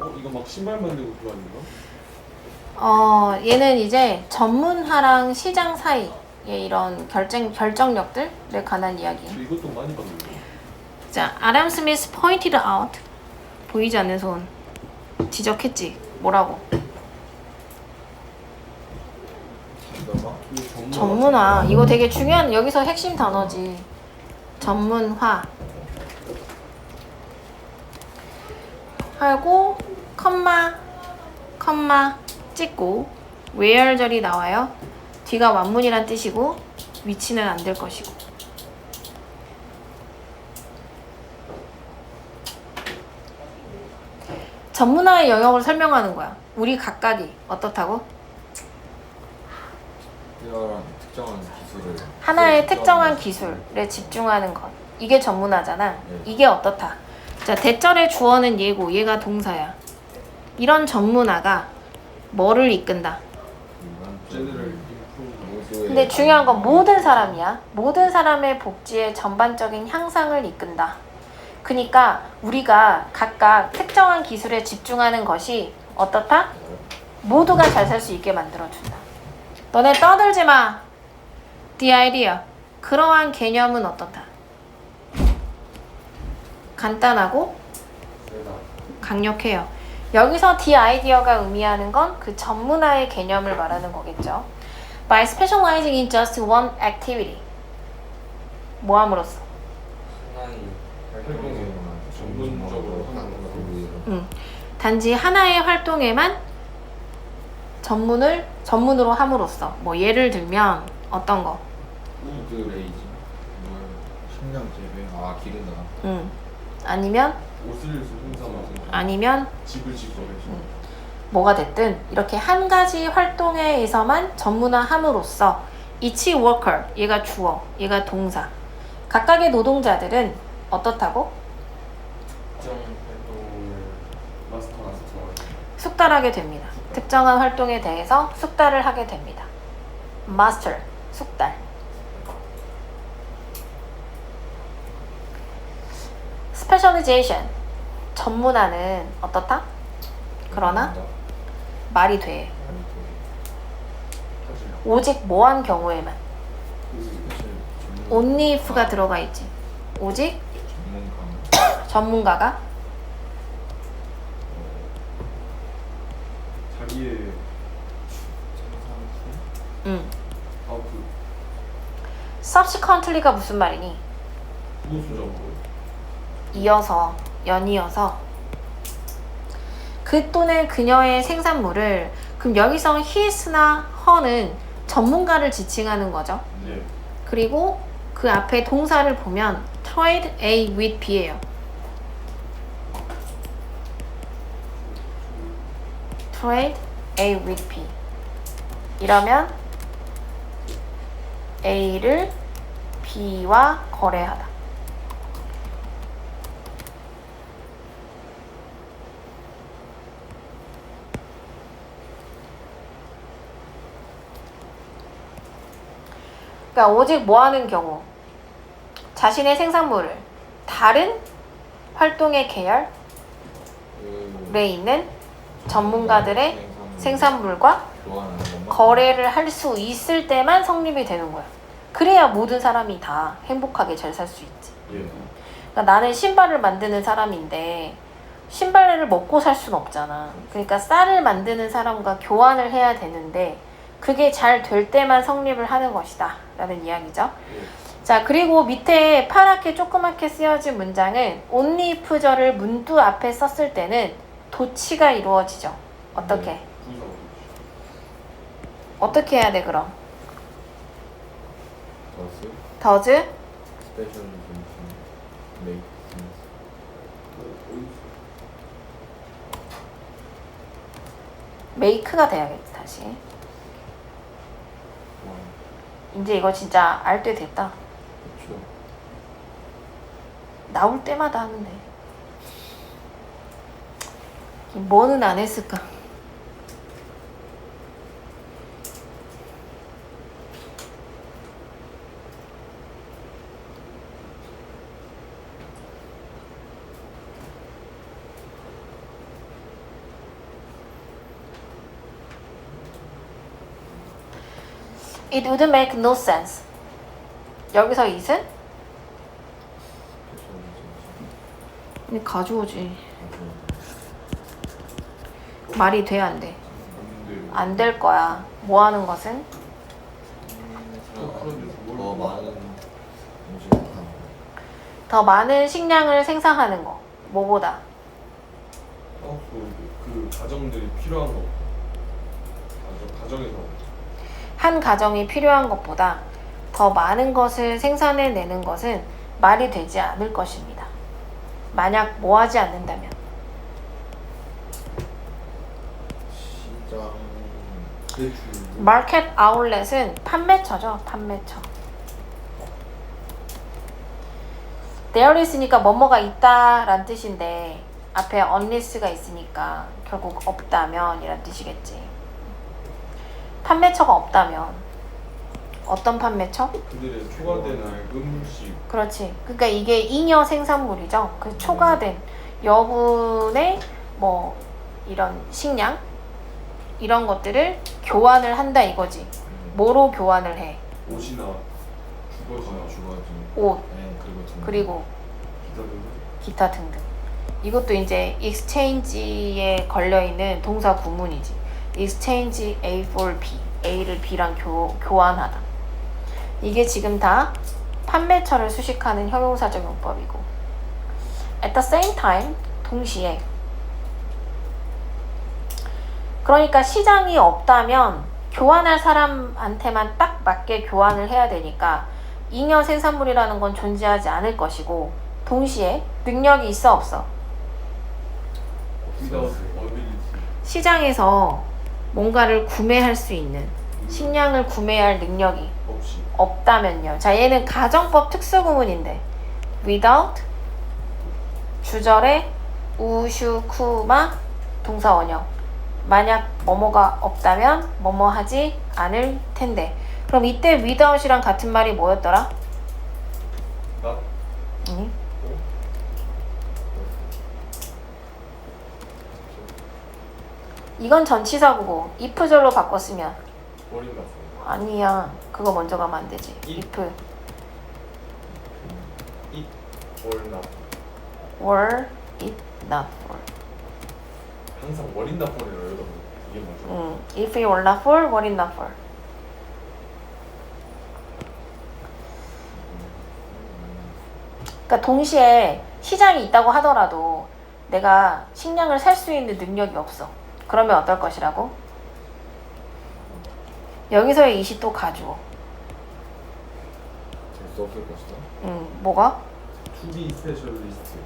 어 이거 막 신발 만들고 그거 아닌가? 어, 얘는 이제 전문화랑 시장 사이의 이런 결정, 결정력들에 관한 이야기예요. 저 이것도 많이 봤는데. 자, 아담 스미스 pointed out. 보이지 않는 손. 지적했지. 뭐라고? 이거 이거 전문. 전문화. 이거 되게 중요한 여기서 핵심 단어지. 전문화. 하고 컴마 컴마 찍고 where 절이 나와요. 뒤가 완문이란 뜻이고 위치는 안 될 것이고. 전문화의 영역을 설명하는 거야. 우리 각각이 어떻다고? 이런 특정한 기술을 하나의 특정- 특정한 기술에 집중하는 것. 이게 전문화잖아. 네. 이게 어떻다. 자, 대절의 주어는 얘고 얘가 동사야. 이런 전문화가 뭐를 이끈다. 근데 중요한 건 모든 사람이야. 모든 사람의 복지의 전반적인 향상을 이끈다. 그러니까 우리가 각각 특정한 기술에 집중하는 것이 어떻다? 모두가 잘 살 수 있게 만들어준다. 너네 떠들지 마. The idea. 그러한 개념은 어떻다? 간단하고. 강력해요. 여기서 the idea가 의미하는 건 그 전문화의 개념을 말하는 거겠죠. By specializing in just one activity. 뭐 함으로써? 하나의 활동에 활동에만 전문적으로 하는 거. 음, 단지 하나의 활동에만 전문을 전문으로 함으로써 뭐 예를 들면 어떤 거? 우드 레이징 뭘 식량 재배 아 기르다 음, 아니면 옷을 생산하고 아니면 집을 짓고 해서. 뭐가 됐든 이렇게 한 가지 활동에서만 전문화함으로써 each worker 얘가 주어 얘가 동사 각각의 노동자들은 어떻다고 특정 활동을 마스터 마스터. 숙달하게 됩니다. 특정한 활동에 대해서 숙달을 하게 됩니다. master 숙달 specialization 전문화는 어떻다? 그러나 말이 돼. 오직 뭐한 경우에만 그 only if가 들어가 있지. 오직 전문가 전문가가 자기의 음. subsequently가 무슨 말이니? 이어서 연이어서 그 또는 그녀의 생산물을 그럼 여기서 his나 her는 전문가를 지칭하는 거죠. 네. 그리고 그 앞에 동사를 보면 trade A with B예요. trade A with B. 이러면 A를 B와 거래하다. 그러니까 오직 뭐 하는 경우 자신의 생산물을 다른 활동의 계열에 그 있는 전문가들의 생산물 생산물과 거래를 할 수 있을 때만 성립이 되는 거야. 그래야 모든 사람이 다 행복하게 잘 살 수 있지. 예. 그러니까 나는 신발을 만드는 사람인데 신발을 먹고 살 수는 없잖아. 그러니까 쌀을 만드는 사람과 교환을 해야 되는데 그게 잘 될 때만 성립을 하는 것이다. 라는 이야기죠. 자, 그리고 밑에 파랗게 조그맣게 쓰여진 문장은 only if절을 문두 앞에 썼을 때는 도치가 이루어지죠. 어떻게? 부서. 어떻게 해야 돼, 그럼? 더스 does 스페셜 메이크 make가 돼야겠지, 다시. 이제 이거 진짜 알 때 됐다. 그렇죠 나올 때마다 돼. 뭐는 안 했을까? It would make no sense. 여기서 it은 이 가져오지. 말이 돼 안 돼? 안 될 거야. 뭐 하는 것은 많은. 더 많은 식량을 생산하는 거. 뭐보다? 어, 그, 그 가정들이 필요한 거. 가정, 가정에서 한 가정이 필요한 것보다 더 많은 것을 생산해 내는 것은 말이 되지 않을 것입니다. 만약 뭐 하지 않는다면. 시장 대출. 마켓 아울렛은 판매처죠. 판매처. there is니까 뭐뭐가 있다란 뜻인데 앞에 unless가 있으니까 결국 없다면 이란 뜻이겠지. 판매처가 없다면 어떤 판매처? 그들의 초과되는 음식. 그렇지. 그러니까 이게 잉여 생산물이죠. 그 초과된 여분의 뭐 이런 식량 이런 것들을 교환을 한다 이거지. 뭐로 교환을 해? 옷이나 주거지나 주거지. 옷 네, 그리고 등. 그리고 기타들. 기타 등등. 이것도 이제 exchange에 걸려 있는 동사 구문이지. Exchange A for B, A를 B랑 교, 교환하다. 이게 지금 다 판매처를 수식하는 형용사적 용법이고. At the same time, 동시에. 그러니까 시장이 없다면 교환할 사람한테만 딱 맞게 교환을 해야 되니까 잉여 생산물이라는 건 존재하지 않을 것이고 동시에 능력이 있어 없어. 시장에서 뭔가를 구매할 수 있는 식량을 구매할 능력이 없이. 없다면요 자 얘는 가정법 특수구문인데 without 주절에 우슈쿠마 동사 원형 만약 뭐뭐가 없다면 뭐뭐 하지 않을 텐데 그럼 이때 without이랑 같은 말이 뭐였더라? 나 응? 이건 전치사구고 if절로 바꿨으면. 아니야 그거 먼저 가면 안 되지 if. or not. were it not for 항상 버린다 버려요 여러분. 이게 맞아. 음, if it were not for were it not for 그러니까 동시에 시장이 있다고 하더라도 내가 식량을 살 수 있는 능력이 없어 그러면 어떨 것이라고? 여기서의 이시 또 가주어 될수 없을 것이다. 음, 뭐가? Be specialist.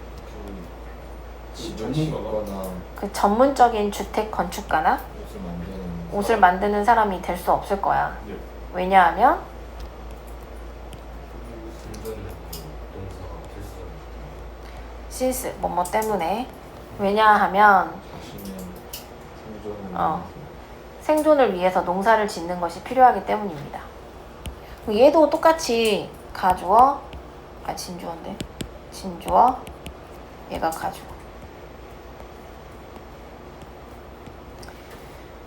그 짓거나 그 전문적인 주택 건축가나 옷을 만드는 옷을 만드는 사람이 될 수 없을 거야. 예. 왜냐하면 필수. since 뭐뭐 때문에 왜냐하면 어. 생존을 위해서 농사를 짓는 것이 필요하기 때문입니다. 얘도 똑같이 가주어, 아 진주어인데 진주어, 얘가 가주어.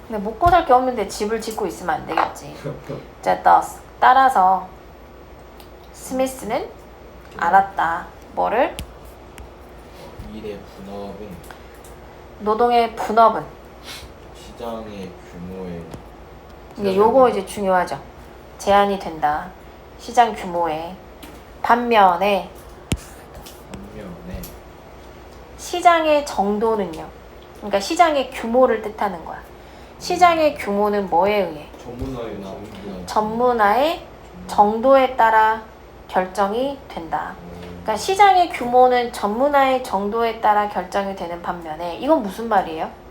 근데 먹고 살 게 없는데 집을 짓고 있으면 안 되겠지. 자, thus 따라서 스미스는 알았다. 뭐를? 일의 분업은 노동의 분업은 시장의 규모에 이게 요거 이제 중요하죠. 제한이 된다. 시장 규모에 반면에 반면에 시장의 정도는요. 그러니까 시장의 규모를 뜻하는 거야. 시장의 규모는 뭐에 의해? 전문화의 문화 전문. 전문화의 정도에 따라 결정이 된다. 그러니까 시장의 규모는 전문화의 정도에 따라 결정이 되는 반면에 이건 무슨 말이에요?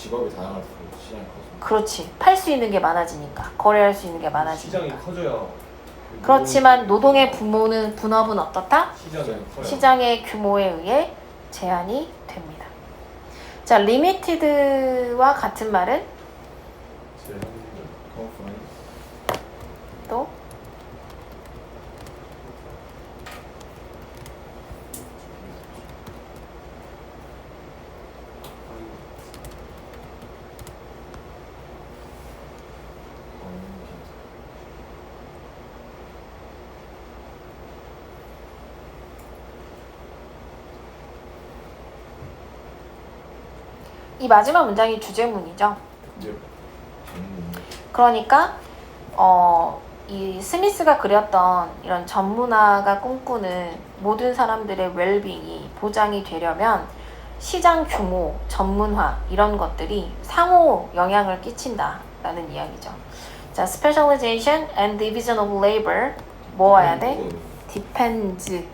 직업이 다양할수록 시장이 커져. 그렇지. 팔 수 있는 게 많아지니까. 거래할 수 있는 게 많아지니까. 시장이 커져야. 그렇지만 노동의 부모는 분업은 어떻다? 시장이 커요. 시장의 규모에 의해 제한이 됩니다. 자, limited와 같은 말은 제일 힘들어요. 컨퍼런스 또 이 마지막 문장이 주제문이죠. 음. 그러니까 어, 이 스미스가 그렸던 이런 전문화가 꿈꾸는 모든 사람들의 웰빙이 보장이 되려면 시장 규모, 전문화 이런 것들이 상호 영향을 끼친다라는 이야기죠. 자, specialization and division of labor 뭐 와야 돼? depends. 디펜즈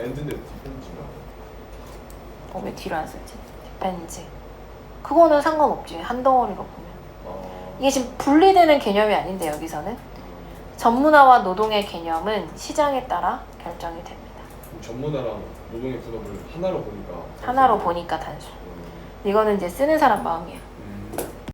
엔드인데 디펜즈가 어, 왜 뒤로 안 쓰지? Depends. 그거는 상관없지. 한 덩어리로 보면. 아 이게 지금 분리되는 개념이 아닌데 여기서는 전문화와 노동의 개념은 시장에 따라 결정이 됩니다. 전문화랑 노동의 분업을 하나로 보니까 하나로 보니까 단순. 음, 이거는 이제 쓰는 사람 마음이야.